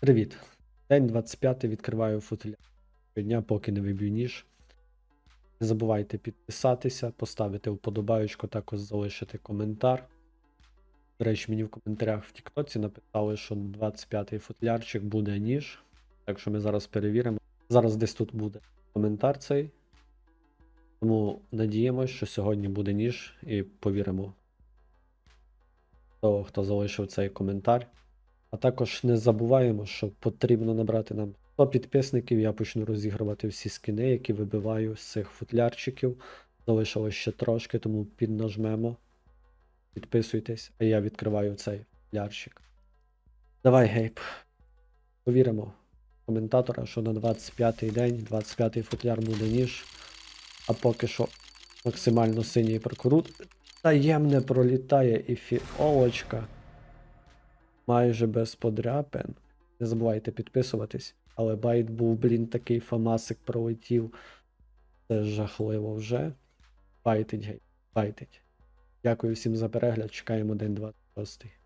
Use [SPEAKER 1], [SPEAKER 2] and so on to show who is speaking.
[SPEAKER 1] Привіт. День 25 відкриваю футляр. Щодня, поки не виб'ю ніж. Не забувайте підписатися, поставити вподобаючку, також залишити коментар. До речі, мені в коментарях в Тіктоці написали, що 25-й футлярчик буде ніж. Так що ми зараз перевіримо. Зараз десь тут буде коментар цей. Тому надіємося, що сьогодні буде ніж і повіримо того, хто залишив цей коментар. А також не забуваємо, що потрібно набрати нам 100 підписників. Я почну розігрувати всі скини, які вибиваю з цих футлярчиків. Залишилось ще трошки, тому піднажмемо. Підписуйтесь, а я відкриваю цей футлярчик. Давай, гейб. Повіримо коментатора, що на 25-й день, 25-й футляр буде ніж. А поки що максимально синій прокрут. Таємне пролітає і фіолочка майже без подряпин. Не забувайте підписуватись. Але байт був, блін, такий фамасик пролетів. Це жахливо вже. Байтить, гей, байтить. Дякую всім за перегляд. Чекаємо день 26.